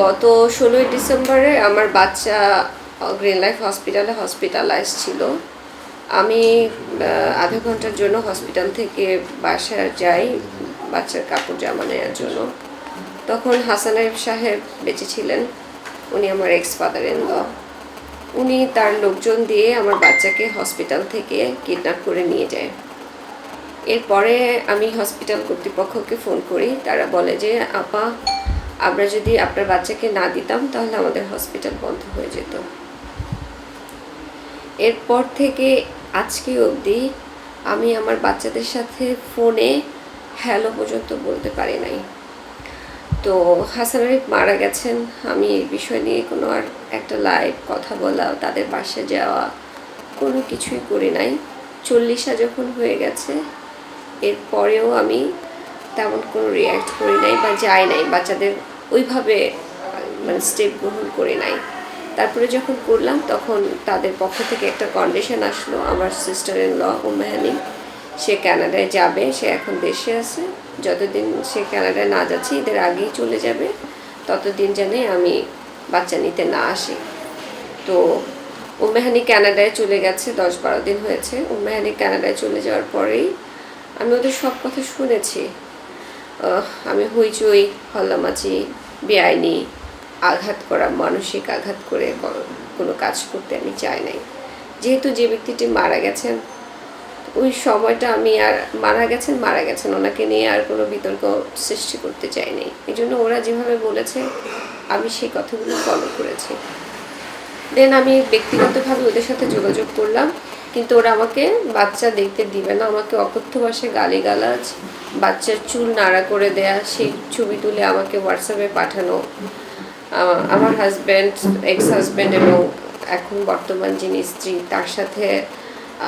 গত ষোলোই ডিসেম্বরে আমার বাচ্চা গ্রিন লাইফ হসপিটালে হসপিটালাইজ ছিল। আমি আধা ঘণ্টার জন্য হসপিটাল থেকে বাসায় যাই, বাচ্চার কাপড় জামা নেওয়ার জন্য। তখন হাসান সাহেব বেঁচে ছিলেন। উনি আমার এক্স ফাদার ইন উনি তার লোকজন দিয়ে আমার বাচ্চাকে হসপিটাল থেকে কিডন্যাপ করে নিয়ে যায়। এরপরে আমি হসপিটাল কর্তৃপক্ষকে ফোন করি। তারা বলে যে, আপা আমরা যদি আপনার বাচ্চাকে না দিতাম, তাহলে আমাদের হসপিটাল বন্ধ হয়ে যেত। এরপর থেকে আজকে অবধি আমি আমার বাচ্চাদের সাথে ফোনে হ্যালো পর্যন্ত বলতে পারি নাই। তো হাসান আরিফ মারা গেছেন। আমি এই বিষয় নিয়ে কোনো আর একটা লাইভ কথা বলা, তাদের বাসায় যাওয়া, কোনো কিছুই করি নাই। চল্লিশা যখন হয়ে গেছে, এরপরেও আমি তেমন কোনো রিয়্যাক্ট করি নাই বা যাই নাই। বাচ্চাদের ওইভাবে মানে স্টেপ গ্রহণ করে নাই। তারপরে যখন করলাম, তখন তাদের পক্ষ থেকে একটা কন্ডিশন আসলো, আমার সিস্টার ইন ল উম্মাহানি। সে ক্যানাডায় যাবে, সে এখন দেশে আছে। যতদিন সে কানাডায় না যাচ্ছে, এদের আগেই চলে যাবে। ততদিন জানে আমি বাচ্চা নিতে না আসি। তো উম্মেহানি কানাডায় চলে গেছে, দশ বারো দিন হয়েছে। উম্মেহানি কানাডায় চলে যাওয়ার পরেই আমি ওদের সব কথা শুনেছি। আমি হইচই হল্লামাচি, বেআইনি, আঘাত করা, মানসিক আঘাত করে কোনো কাজ করতে আমি চাই নাই। যেহেতু যে ব্যক্তিটি মারা গেছেন, ওই সময়টা আমি আর মারা গেছেন মারা গেছেন, ওনাকে নিয়ে আর কোনো বিতর্ক সৃষ্টি করতে চাইনি এই জন্য ওরা যেভাবে বলেছে, আমি সেই কথাগুলো ফলো করেছি। দেন আমি ব্যক্তিগতভাবে ওদের সাথে যোগাযোগ করলাম। কিন্তু ওরা আমাকে বাচ্চা দেখতে দিবে না, আমাকে অকথ্য ভাষায় গালিগালাজ, বাচ্চার চুল নাড়া করে দেয়া, সেই ছবি তুলে আমাকে হোয়াটসঅ্যাপে পাঠানো। আমার হাজব্যান্ড এক্স হাজব্যান্ড এবং এখন বর্তমান যিনি স্ত্রী, তার সাথে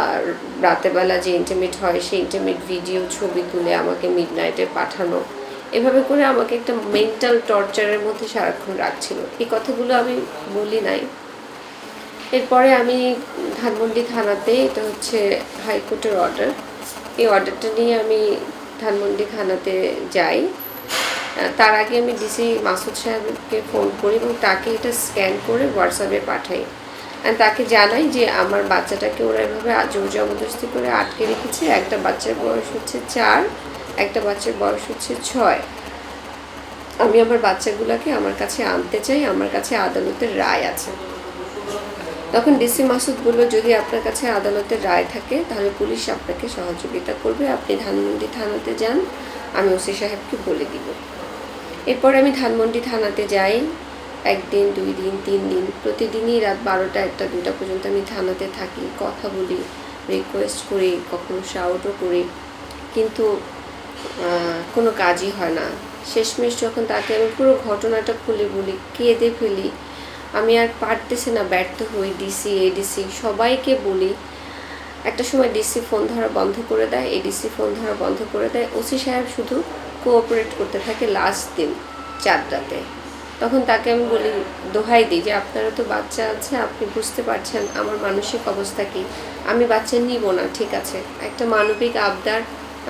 আর রাতেবেলা যে ইন্টিমেট হয়, সেই ইন্টিমেট ভিডিও ছবি তুলে আমাকে মিড নাইটে পাঠানো। এভাবে করে আমাকে একটা মেন্টাল টর্চারের মধ্যে সারাক্ষণ রাখছিল। এই কথাগুলো আমি বলি নাই। এরপরে আমি ধানমন্ডি থানাতে, এটা হচ্ছে হাইকোর্টের অর্ডার এই অর্ডারটা নিয়ে আমি ধানমন্ডি থানাতে যাই। তার আগে আমি ডিসি মাসুদ সাহেবকে ফোন করি এবং তাকে এটা স্ক্যান করে হোয়াটসঅ্যাপে পাঠাই। আর তাকে জানাই যে আমার বাচ্চাটাকে ওরা এভাবে জোর জবরদস্তি করে আটকে রেখেছে। একটা বাচ্চার বয়স হচ্ছে চার, একটা বাচ্চার বয়স হচ্ছে ছয়। আমি আমার বাচ্চাগুলোকে আমার কাছে আনতে চাই, আমার কাছে আদালতের রায় আছে। তখন ডিসি মাসুদ বলল, যদি আপনার কাছে আদালতের রায় থাকে, তাহলে পুলিশ আপনাকে সহযোগিতা করবে। আপনি ধানমন্ডি থানাতে যান, আমি ওসি সাহেবকে বলে দিব। এরপর আমি ধানমন্ডি থানাতে যাই। একদিন, দুই দিন, তিন দিন, প্রতিদিনই রাত বারোটা, একটা দুটা পর্যন্ত আমি থানাতে থাকি। কথা বলি রিকোয়েস্ট করি, কখনো শাউটও করি। কিন্তু কোনো কাজই হয় না। শেষমেশ যখন তাকে আমি পুরো ঘটনাটা খুলে বলি, কেঁদে ফেলি আমি আর পারতেছি না, ব্যর্থ হই ডিসি এডিসি সবাইকে বলি, একটা সময় ডিসি ফোন ধরা বন্ধ করে দেয় এডিসি ফোন ধরা বন্ধ করে দেয় ওসি সাহেব শুধু কোঅপারেট করতে থাকে লাস্ট দিন, চারটাতে। তখন তাকে আমি বলি, দোহাই দিই যে আপনারও তো বাচ্চা আছে, আপনি বুঝতে পারছেন আমার মানসিক অবস্থা কি? আমি বাচ্চা নিব না, ঠিক আছে। একটা মানবিক আবদার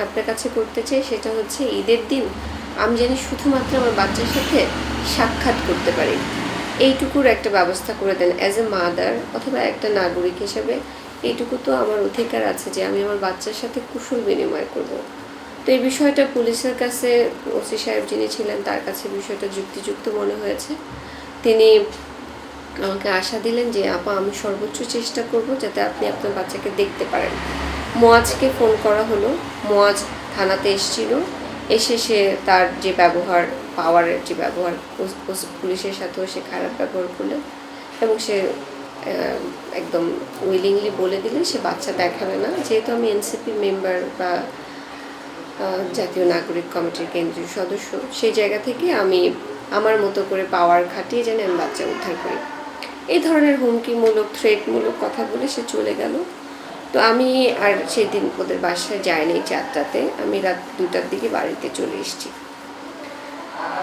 আপনার কাছে করতে চাই, সেটা হচ্ছে ঈদের দিন, আমি জানি শুধুমাত্র আমার বাচ্চার সাথে সাক্ষাৎ করতে পারি। এইটুকুর একটা ব্যবস্থা করে দেন অ্যাজ এ মাদার অথবা একটা নাগরিক হিসেবে। এইটুকু তো আমার অধিকার আছে যে আমি আমার বাচ্চার সাথে কুশল বিনিময় করব। তো এই বিষয়টা পুলিশের কাছে, ওসি সাহেব যিনি ছিলেন, তার কাছে বিষয়টা যুক্তিযুক্ত মনে হয়েছে। তিনি আমাকে আশা দিলেন যে, আপা, আমি সর্বোচ্চ চেষ্টা করব যাতে আপনি আপনার বাচ্চাকে দেখতে পারেন। মোয়াজকে ফোন করা হলো। মোয়াজ থানাতে এসেছিল। এসে সে তার যে ব্যবহার পাওয়ারের যে ব্যবহার পুলিশের সাথেও সে খারাপ ব্যবহার করল এবং সে একদম উইলিংলি বলে দিলে, সে বাচ্চা দেখাবে না। যেহেতু আমি এনসিপি মেম্বার বা জাতীয় নাগরিক কমিটির কেন্দ্রীয় সদস্য, সেই জায়গা থেকে আমি আমার মতো করে পাওয়ার খাটিয়ে যেন আমি বাচ্চা উদ্ধার করি। এই ধরনের হুমকিমূলক থ্রেটমূলক কথা বলে সে চলে গেল। তো আমি আর সেদিন ওদের বাসায় যাইনি চারটাতে আমি রাত দুটার দিকে বাড়িতে চলে এসেছি।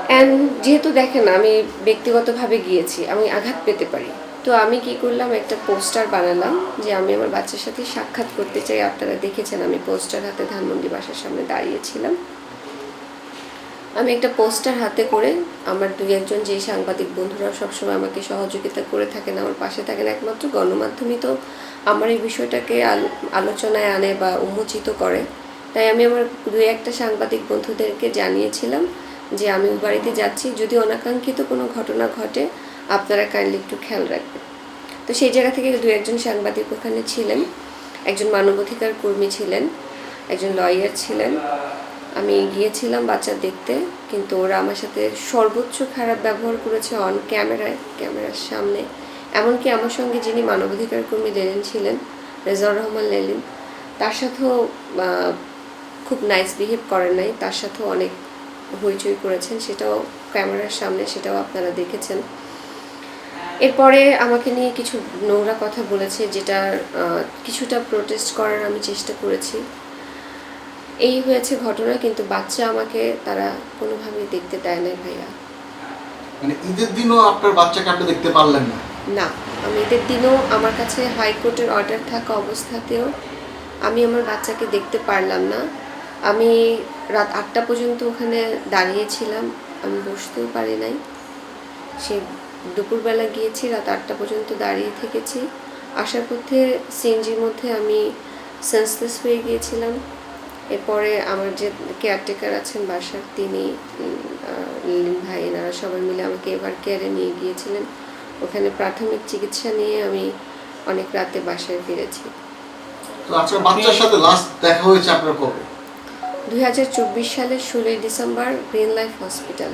অ্যান্ড যেহেতু দেখেন, আমি ব্যক্তিগতভাবে গিয়েছি, আমি আঘাত পেতে পারি। তো আমি কি করলাম, একটা পোস্টার বানালাম যে আমি আমার বাচ্চার সাথে সাক্ষাৎ করতে চাই। আপনারা দেখেছেন, আমি পোস্টার হাতে ধানমন্ডি বাসার সামনে দাঁড়িয়েছিলাম। আমি একটা পোস্টার হাতে করে আমার দুই একজন যে সাংবাদিক বন্ধুরা সবসময় আমাকে সহযোগিতা করে থাকেন, আমার পাশে থাকেন, একমাত্র গণমাধ্যমই তো আমার এই বিষয়টাকে আলোচনায় আনে বা উন্মোচিত করে। তাই আমি আমার দুই একটা সাংবাদিক বন্ধুদেরকে জানিয়েছিলাম যে আমি বাড়িতে যাচ্ছি, যদি অনাকাঙ্ক্ষিত কোনো ঘটনা ঘটে, আপনারা কাইন্ডলি একটু খেয়াল রাখবেন। তো সেই জায়গা থেকে দু একজন সাংবাদিক ওখানে ছিলেন, একজন মানবাধিকার কর্মী ছিলেন, একজন লয়ার ছিলেন। আমি গিয়েছিলাম বাচ্চা দেখতে, কিন্তু ওরা আমার সাথে সর্বোচ্চ খারাপ ব্যবহার করেছে অন ক্যামেরায় ক্যামেরার সামনে। এমনকি আমার সঙ্গে যিনি মানবাধিকার কর্মী লেলিন ছিলেন, রেজাউর রহমান লেলিন তার সাথেও খুব নাইস বিহেভ করেন নাই, তার সাথেও অনেক হইচই করেছেন, সেটাও ক্যামেরার সামনে, সেটাও আপনারা দেখেছেন। এরপরে আমাকে নিয়ে কিছু নোংরা কথা বলেছে যেটা কিছুটা প্রোটেস্ট করার আমি চেষ্টা করেছি। এই হয়েছে ঘটনা কিন্তু বাচ্চা আমাকে তারা কোনোভাবেই দেখতে দেয় না ভাইয়া। মানে ঈদের দিনও আপনার বাচ্চাকে আপনি দেখতে পারলেন না? না আমি ঈদের দিনও আমার কাছে হাইকোর্টের অর্ডার থাকা অবস্থাতেও আমি আমার বাচ্চাকে দেখতে পারলাম না। আমি রাত আটটা পর্যন্ত ওখানে দাঁড়িয়েছিলাম আমি বসতেও পারি নাই। সে দুপুরবেলা গিয়েছি রাত আটটা পর্যন্ত দাঁড়িয়ে থেকেছি। আসার পথে সিএনজির মধ্যে আমি সেন্সলেস হয়ে গিয়েছিলাম। এরপরে আমার যে কেয়ারটেকার আছেন বাসার তিনি ভাই এনারা সবাই মিলে আমাকে এবার কেয়ারে নিয়ে গিয়েছিলেন। ওখানে প্রাথমিক চিকিৎসা নিয়ে আমি অনেক রাতে বাসায় ফিরেছি। তো আপনার বাচ্চার সাথে লাস্ট দেখা হয়েছে আপনার কবে? দুই হাজার চব্বিশ সালের ষোলোই ডিসেম্বর গ্রিন লাইফ হসপিটাল।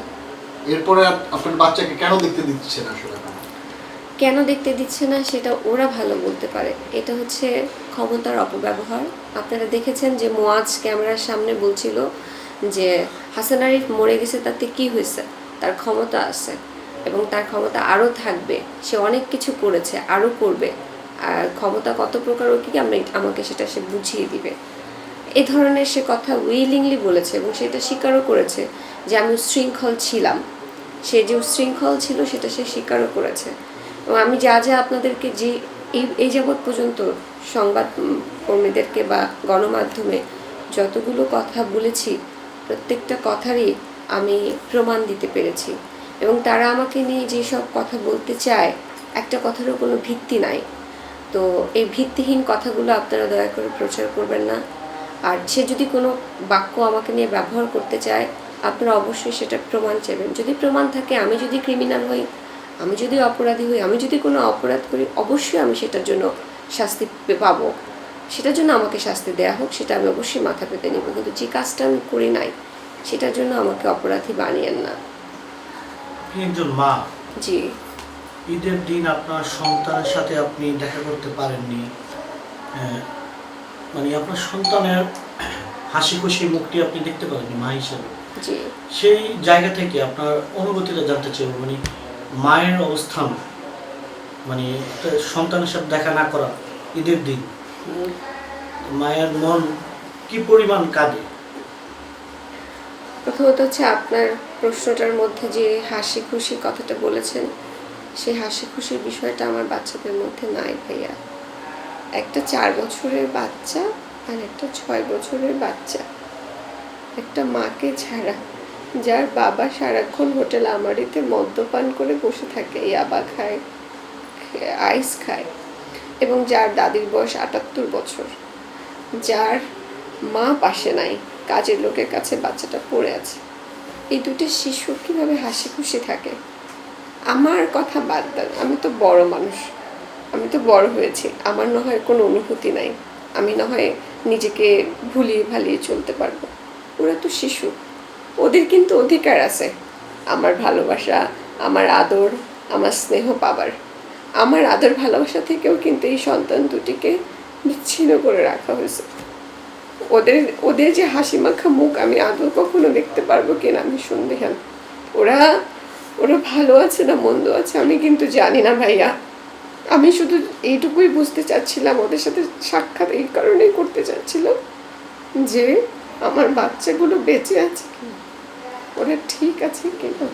এরপরে আপনার বাচ্চাকে কেন দেখতে দিচ্ছেন আসলে? কেন দেখতে দিচ্ছে না সেটা ওরা ভালো বলতে পারে। এটা হচ্ছে ক্ষমতার অপব্যবহার। আপনারা দেখেছেন যে মোয়াজ ক্যামেরার সামনে বলছিল যে হাসান আরিফ মরে গেছে, তাতে কি হয়েছে? তার ক্ষমতা আছে এবং তার ক্ষমতা আরও থাকবে। সে অনেক কিছু করেছে, আরও করবে। আর ক্ষমতা কত প্রকার ও কি আমি আমাকে সেটা সে বুঝিয়ে দিবে। এ ধরনের সে কথা উইলিংলি বলেছে এবং সেটা স্বীকারও করেছে যে আমি উশৃঙ্খল ছিলাম। সে যে উশৃঙ্খল ছিল, সেটা সে স্বীকারও করেছে। আমি যা যা আপনাদেরকে যে এই এই যাবৎ পর্যন্ত সংবাদ কর্মীদেরকে বা গণমাধ্যমে যতগুলো কথা বলেছি, প্রত্যেকটা কথারই আমি প্রমাণ দিতে পেরেছি। এবং তারা আমাকে নিয়ে যেসব কথা বলতে চায়, একটা কথারও কোনো ভিত্তি নাই। তো এই ভিত্তিহীন কথাগুলো আপনারা দয়া করে প্রচার করবেন না। আর সে যদি কোনো বাক্য আমাকে নিয়ে ব্যবহার করতে চায়, আপনারা অবশ্যই সেটা প্রমাণ চাইবেন। যদি প্রমাণ থাকে, আমি যদি ক্রিমিনাল হই আমি যদি অপরাধী হই আমি যদি কোনো অপরাধ করি অবশ্যই আমি সেটার জন্য শাস্তি পাবো। সেটার জন্য আমাকে শাস্তি দেওয়া হোক সেটা আমি অবশ্যই মাথা পেতে নেব। কিন্তু যে কাজটা আমি করি নাই সেটার জন্য আমাকে অপরাধী বানিয়েন না। একজন মা। জি। ঈদের দিন আপনার সন্তানের সাথে আপনি দেখা করতে পারেননি। মানে আপনার সন্তানের হাসি খুশি মুখটি আপনি দেখতে পারেননি মা হিসেবে। জি। সেই জায়গা থেকে আপনার অনুভূতিটা জানতে চাইব। মানে মায়ের অবস্থান মানে সন্তানের সাথে দেখা না করা, ঈদের দিন। মায়ের মন কি পরিমাণ কাঁদে? প্রথমত হচ্ছে আপনার প্রশ্নটার মধ্যে যে হাসি খুশি কথাটা বলেছেন, সেই হাসি খুশির বিষয়টা আমার বাচ্চাদের মধ্যে নাই ভাইয়া। একটা চার বছরের বাচ্চা আর একটা ছয় বছরের বাচ্চা। একটা মাকে ছাড়া যার বাবা সারাক্ষণ হোটেল আমারিতে মদ্যপান করে বসে থাকে ইয়াবা খায়, আইস খায় এবং যার দাদির বয়স আটাত্তর বছর, যার মা পাশে নাই, কাজের লোকের কাছে বাচ্চাটা পড়ে আছে। এই দুটো শিশু কীভাবে হাসি খুশি থাকে? আমার কথা বাদ দেন, আমি তো বড় মানুষ, আমি তো বড় হয়েছি, আমার না হয় কোনো অনুভূতি নাই, আমি না হয় নিজেকে ভুলিয়ে ভালিয়ে চলতে পারব। ওরা তো শিশু ওদের কিন্তু অধিকার আছে। আমার ভালোবাসা, আমার আদর, আমার স্নেহ পাবার। আমার আদর ভালোবাসা থেকেও কিন্তু এই সন্তান দুটিকে বিচ্ছিন্ন করে রাখা হয়েছে। ওদের ওদের যে হাসি মাখা মুখ আমি আদৌ কখনো দেখতে পারব কিনা আমি সন্দেহান। ওরা ওরা ভালো আছে না মন্দ আছে আমি কিন্তু জানি না ভাইয়া। আমি শুধু এইটুকুই বুঝতে চাচ্ছিলাম, ওদের সাথে সাক্ষাৎ এই কারণেই করতে চাচ্ছিলাম যে আমার বাচ্চাগুলো বেঁচে আছে কিনা। ওরা ঠিক আছে কিনা?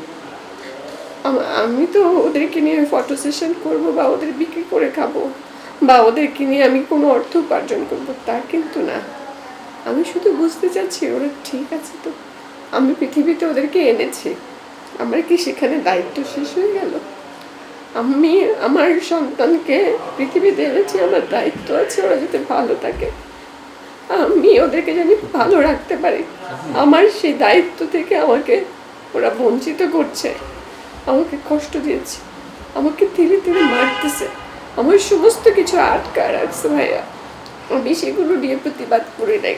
আম- তো ওদেরকে নিয়ে ফটো সেশন করব বা ওদের বিক্রি করে খাব বা ওদেরকে নিয়ে আমি কোনো অর্থ উপার্জন করব, তা কিন্তু না। আমি শুধু বুঝতে চাচ্ছি ওরা ঠিক আছে তো। আমি পৃথিবীতে ওদেরকে এনেছি। আমার কি সেখানে দায়িত্ব শেষ হয়ে গেল? আমি, আমার সন্তানকে পৃথিবীতে এনেছি, আমার দায়িত্ব আছে, ওরা যাতে ভালো থাকে। আমি ওদেরকে জানি ভালো রাখতে পারি। আমার সেই দায়িত্ব থেকে আমাকে ওরা বঞ্চিত করছে। আমাকে কষ্ট দিয়েছে। আমাকে ধীরে ধীরে মারতেছে। আমার সমস্ত কিছু আটকা রাখছে ভাইয়া। আমি সেগুলো নিয়ে প্রতিবাদ করি নাই।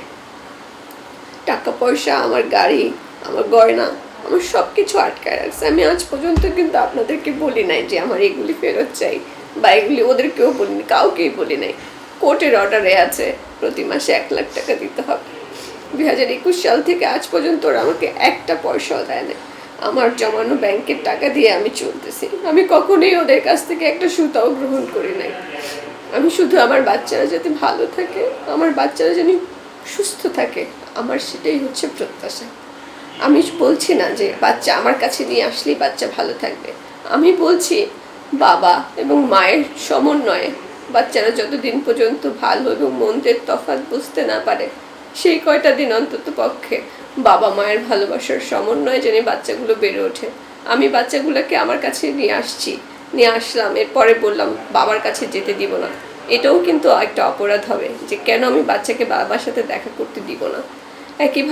টাকা, পয়সা, আমার গাড়ি, আমার গয়না, আমার সব কিছু আটকায় রাখছে। আমি আজ পর্যন্ত কিন্তু আপনাদেরকে বলি নাই যে আমার এগুলি ফেরত চাই বা এগুলি ওদেরকেও বলিনি, কাউকেই বলি নাই। কোর্টের অর্ডারে আছে। প্রতি মাসে এক লাখ টাকা দিতে হবে। দুই হাজার একুশ সাল থেকে আজ পর্যন্ত ওরা আমাকে একটা পয়সাও দেয় না আমার জমানো ব্যাংকের টাকা দিয়ে আমি চলতেছি। আমি কখনোই ওদের কাছ থেকে একটা সুতাও গ্রহণ করি নাই। আমি শুধু আমার বাচ্চারা যাতে ভালো থাকে, আমার বাচ্চারা যেন সুস্থ থাকে, আমার সেটাই হচ্ছে প্রত্যাশা। আমি বলছি না যে বাচ্চা আমার কাছে নিয়ে আসলেই বাচ্চা ভালো থাকবে। আমি বলছি বাবা এবং মায়ের সমন্বয়ে বাচ্চারা যতদিন পর্যন্ত ভালো এবং মন্দের তফাৎ বুঝতে না পারে, সেই কয়টা দিন অন্তত পক্ষে বাবা মায়ের ভালোবাসার সমন্বয়ে যেন বাচ্চাগুলো বেড়ে ওঠে। আমি বাচ্চাগুলোকে আমার কাছে নিয়ে আসছি, নিয়ে আসলাম, এরপরে বললাম, বাবার কাছে যেতে দিব না। এটাও কিন্তু একটা অপরাধ হবে যে কেন আমি বাচ্চাকে বাবার সাথে দেখা করতে দিব না। একই